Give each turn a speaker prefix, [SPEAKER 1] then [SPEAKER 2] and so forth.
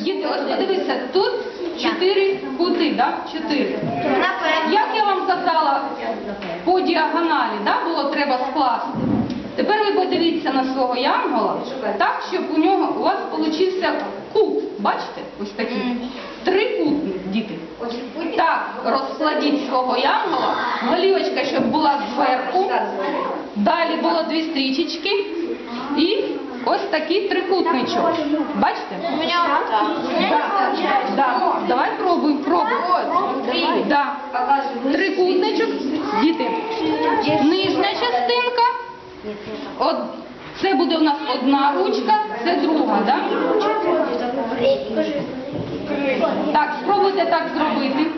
[SPEAKER 1] Діти, ось подивіться, тут чотири кути, да? Чотири. Як я вам казала, по діагоналі да, було треба скласти. Тепер ви подивіться на свого янгола, так, щоб у нього у вас получився кут. Бачите? Ось такий. Трикутник, діти. Так, розкладіть свого янгола. Голівочка, щоб була зверху. Далі було дві стрічечки. Ось такий трикутничок. Бачите?
[SPEAKER 2] Так.
[SPEAKER 1] Да, да. Давай пробуємо, пробуємо. Да. Трикутничок, діти. Нижня частинка. От, це буде у нас одна ручка, це друга, да? Так, спробуйте так зробити.